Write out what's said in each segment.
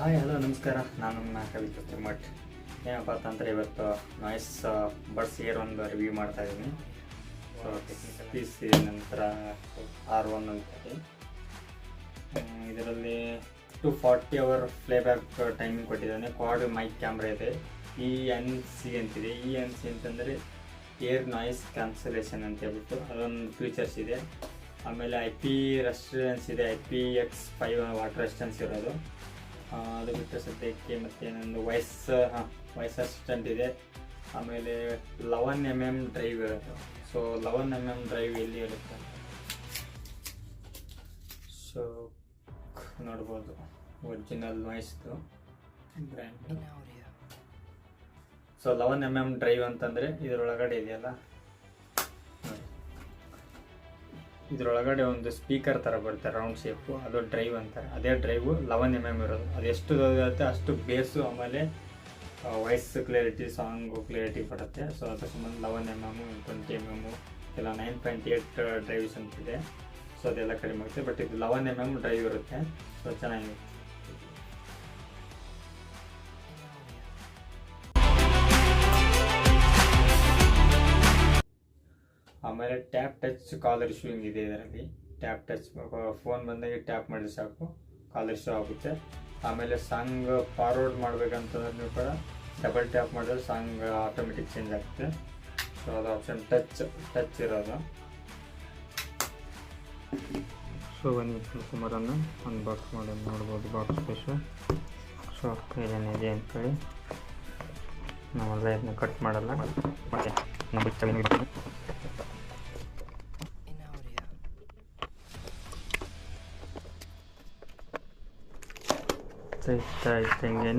Hi hello ನಮಸ್ಕಾರ. ನಾನು ನಿಮ್ಮ ಕವಿತಾ ತಿಮ್ಮಟ್ ಏನಪ್ಪ ಅಂತಂದರೆ ಇವತ್ತು ನಾಯ್ಸ್ ಬಡ್ಸ್ ಇಯರ್ ಒಂದು ರಿವ್ಯೂ ಮಾಡ್ತಾ ಇದ್ದೀನಿ ಸೊ ಟೆಕ್ನಿಕಲ್ ಪೀಸ್ ನಂತರ ಆರ್ ಒನ್ ಅಂತೇಳಿ ಇದರಲ್ಲಿ two forty hour playback timing ಕೊಟ್ಟಿದ್ದಾನೆ. ಕ್ವಾಡ್ ಮೈಕ್ ಕ್ಯಾಮ್ರಾ ಇದೆ. ಇ ಎನ್ ಸಿ ಅಂತಿದೆ ಇ ಎನ್ ಸಿ ಅಂತಂದರೆ ಏರ್ ನಾಯ್ಸ್ ಕ್ಯಾನ್ಸಲೇಷನ್ ಅಂತ ಹೇಳ್ಬಿಟ್ಟು ಅದೊಂದು ಫೀಚರ್ಸ್ ಇದೆ. ಆಮೇಲೆ ಐ ಪಿ ರೆಸ್ಟೋರೆನ್ಸ್ ಇದೆ. I P X five water resistance ಇರೋದು. ಅದು ಬಿಟ್ಟರೆ ಸದ್ಯಕ್ಕೆ ಮತ್ತೆ ನಂದು ವಾಯ್ಸ್ ಹಾಂ ವಾಯ್ಸ್ ಅಸಿಸ್ಟೆಂಟ್ ಇದೆ. ಆಮೇಲೆ ಲವನ್ ಎಂ ಎಂ ಡ್ರೈವ್ ಇರುತ್ತೆ. So eleven M M drive ಎಲ್ಲಿ ಇರುತ್ತೆ? ಸೊ ನೋಡ್ಬೋದು. Original ವಾಯ್ಸ್ದು brand so eleven M M drive ಅಂತಂದರೆ ಇದರೊಳಗಡೆ ಇದೆಯಲ್ಲ? ಇದ್ರೊಳಗಡೆ ಒಂದು ಸ್ಪೀಕರ್ ಥರ ಬರುತ್ತೆ ರೌಂಡ್ ಶೇಪು ಅದು ಡ್ರೈವ್ ಅಂತಾರೆ. ಅದೇ ಡ್ರೈವು ಲೆವೆನ್ ಎಂ ಎಂ ಇರೋದು. ಅದೆಷ್ಟು ಇರುತ್ತೆ ಅಷ್ಟು ಬೇಸು ಆಮೇಲೆ ವಾಯ್ಸ್ ಕ್ಲಿಯರಿಟಿ ಸಾಂಗು ಕ್ಲಿಯರಿಟಿ ಬರುತ್ತೆ. ಸೊ ಅದಕ್ಕೆ ಸಂಬಂಧ eleven M M twenty M M ಇಲ್ಲ ನೈನ್ ಪಾಯಿಂಟ್ ಏಯ್ಟ್ ಡ್ರೈವ್ಸ್ ಅಂತಿದೆ. ಸೊ ಅದೆಲ್ಲ ಕಡಿಮೆ ಆಗುತ್ತೆ. ಬಟ್ ಇದು ಲೆವೆನ್ ಎಂ ಎಂ ಡ್ರೈವ್ ಇರುತ್ತೆ. ಸೊ ಚೆನ್ನಾಗಿದೆ ಆಮೇಲೆ ಟ್ಯಾಪ್ ಟಚ್ ಕಾಲರ್ ಶೂಯಿಂಗ್ ಇದೆ ಇದರಲ್ಲಿ. ಟ್ಯಾಪ್ ಟಚ್ ಫೋನ್ ಬಂದಾಗ ಟ್ಯಾಪ್ ಮಾಡಿದ್ರೆ ಸಾಕು, ಕಾಲರ್ ಶೂ ಆಗುತ್ತೆ. ಆಮೇಲೆ ಸಾಂಗ್ ಫಾರ್ವರ್ಡ್ ಮಾಡಬೇಕಂತಂದ್ರೂ ಕೂಡ ಡಬಲ್ ಟ್ಯಾಪ್ ಮಾಡಿದ್ರೆ ಸಾಂಗ್ ಆಟೋಮೆಟಿಕ್ ಚೇಂಜ್ ಆಗುತ್ತೆ. ಸೊ ಅದು ಆಪ್ಷನ್ ಟಚ್ ಟಚ್ ಇರೋದು. ಸೊ ಒಂದು ಕುಮಾರನ್ನು ಒಂದು ಬಾಕ್ಸ್ ಮಾಡಿ ನೋಡ್ಬೋದು ಬಾಕ್ಸ್ ಪೀಸು ಸೊ ಏನೇನಿದೆ ಅಂತೇಳಿ. ನಾವೆಲ್ಲ ಇದನ್ನ ಕಟ್ ಮಾಡಲ್ಲ. ಮತ್ತೆ ನಮ್ಮ ತೆಗಿತಾ ಇದ್ದಂಗೆ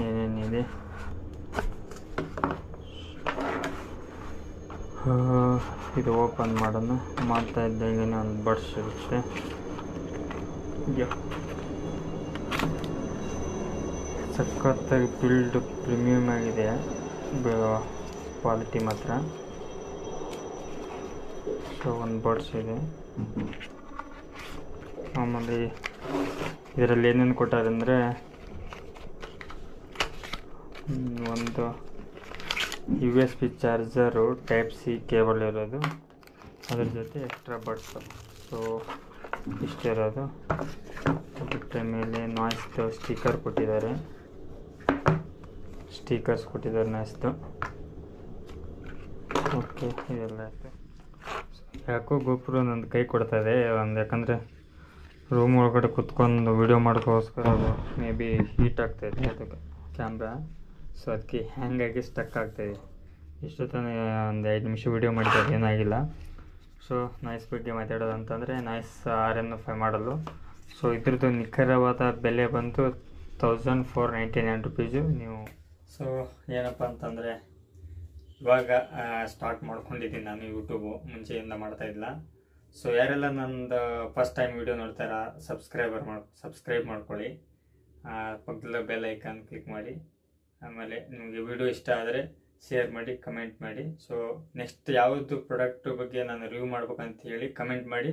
ಏನೇನಿದೆ ಇದು ಓಪನ್ ಮಾಡೋಣ ಮಾಡ್ತಾ ಇದ್ದಂಗೆ ಒಂದು ಬಡ್ಸ್ ಇರುತ್ತೆ. ಸಖತ್ತಾಗಿ ಬಿಲ್ಡ್ ಪ್ರೀಮಿಯಮ್ ಆಗಿದೆ ಕ್ವಾಲಿಟಿ ಮಾತ್ರ ಸೊ ಒಂದು ಬಡ್ಸ್ ಇದೆ ಆಮೇಲೆ ಇದರಲ್ಲಿ ಏನೇನು ಕೊಟ್ಟಾರೆ ಅಂದರೆ ಒಂದು U S B charger type C cable ಇರೋದು. ಅದ್ರ ಜೊತೆ ಎಕ್ಸ್ಟ್ರಾ ಬಡ್ಸ್ ಸೊ ಇಷ್ಟಿರೋದು ಬಿಟ್ಟರೆ ಮೇಲೆ ನಾಯ್ಸ್ದು ಸ್ಟಿಕರ್ ಕೊಟ್ಟಿದ್ದಾರೆ. ಸ್ಟಿಕರ್ಸ್ ಕೊಟ್ಟಿದ್ದಾರೆ ನಾಯ್ಸ್ದು ಓಕೆ ಇದೆಲ್ಲ ಆಯಿತು. ಯಾಕೋ ಗೋಪುರ ನಂದು ಕೈ ಕೊಡ್ತಾ ಇದೆ. ಒಂದು ಯಾಕಂದರೆ ರೂಮ್ ಒಳಗಡೆ ಕುತ್ಕೊಂಡು ವೀಡಿಯೋ ಮಾಡೋಕ್ಕೋಸ್ಕರ ಮೇ ಬಿ ಹೀಟ್ ಆಗ್ತಾಯಿದೆ ಅದಕ್ಕೆ ಕ್ಯಾಮ್ರಾ ಸೊ ಅದಕ್ಕೆ ಹ್ಯಾಂಗಾಗಿ ಸ್ಟಕ್ ಆಗ್ತಾಯಿದೆ ಇಷ್ಟೊತ್ತನೇ ಒಂದು ಐದು ನಿಮಿಷ ವೀಡಿಯೋ ಮಾಡಿದಾಗ ಏನಾಗಿಲ್ಲ. ಸೊ ನಾಯ್ಸ್ ಬಗ್ಗೆ ಮಾತಾಡೋದು ಅಂತಂದರೆ ನಾಯ್ಸ್ ಆರ್ ಎನ್ ಫೈ ಮಾಡಲು. ಸೊ ಇದ್ರದ್ದು ನಿಖರವಾದ ಬೆಲೆ ಬಂತು thousand four ninety nine rupees ನೀವು ಸೊ ಏನಪ್ಪ ಅಂತಂದರೆ, ಇವಾಗ ಸ್ಟಾರ್ಟ್ ಮಾಡ್ಕೊಂಡಿದ್ದೀನಿ ನಾನು ಯೂಟ್ಯೂಬು ಮುಂಚೆಯಿಂದ ಮಾಡ್ತಾ ಇಲ್ಲ ಸೊ ಯಾರೆಲ್ಲ ನಂದು ಫಸ್ಟ್ ಟೈಮ್ ವೀಡಿಯೋ ನೋಡ್ತಾರ ಸಬ್ಸ್ಕ್ರೈಬರ್ ಮಾಡಿ ಸಬ್ಸ್ಕ್ರೈಬ್ ಮಾಡ್ಕೊಳ್ಳಿ. ಪಕ್ಕದಲ್ಲ ಬೆಲ್ ಐಕಾನ್ ಕ್ಲಿಕ್ ಮಾಡಿ. ಆಮೇಲೆ ನಿಮಗೆ ವಿಡಿಯೋ ಇಷ್ಟ ಆದರೆ ಶೇರ್ ಮಾಡಿ ಕಮೆಂಟ್ ಮಾಡಿ. ಸೊ ನೆಕ್ಸ್ಟ್ ಯಾವುದು ಪ್ರಾಡಕ್ಟ್ ಬಗ್ಗೆ ನಾನು ರಿವ್ಯೂ ಮಾಡ್ಬೇಕಂತ ಹೇಳಿ ಕಮೆಂಟ್ ಮಾಡಿ.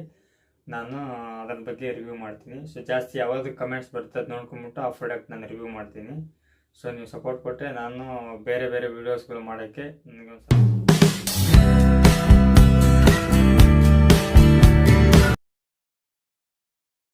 ನಾನು, ಅದರ ಬಗ್ಗೆ ರಿವ್ಯೂ ಮಾಡ್ತೀನಿ. ಸೊ ಜಾಸ್ತಿ ಯಾವುದು ಕಮೆಂಟ್ಸ್ ಬರ್ತದೆ ನೋಡ್ಕೊಂಬಿಟ್ಟು ಆ ಪ್ರಾಡಕ್ಟ್ ನಾನು ರಿವ್ಯೂ ಮಾಡ್ತೀನಿ. ಸೊ ನೀವು ಸಪೋರ್ಟ್ ಕೊಟ್ಟರೆ ನಾನು ಬೇರೆ ಬೇರೆ ವೀಡಿಯೋಸ್ಗಳು ಮಾಡೋಕ್ಕೆ ನನಗೆ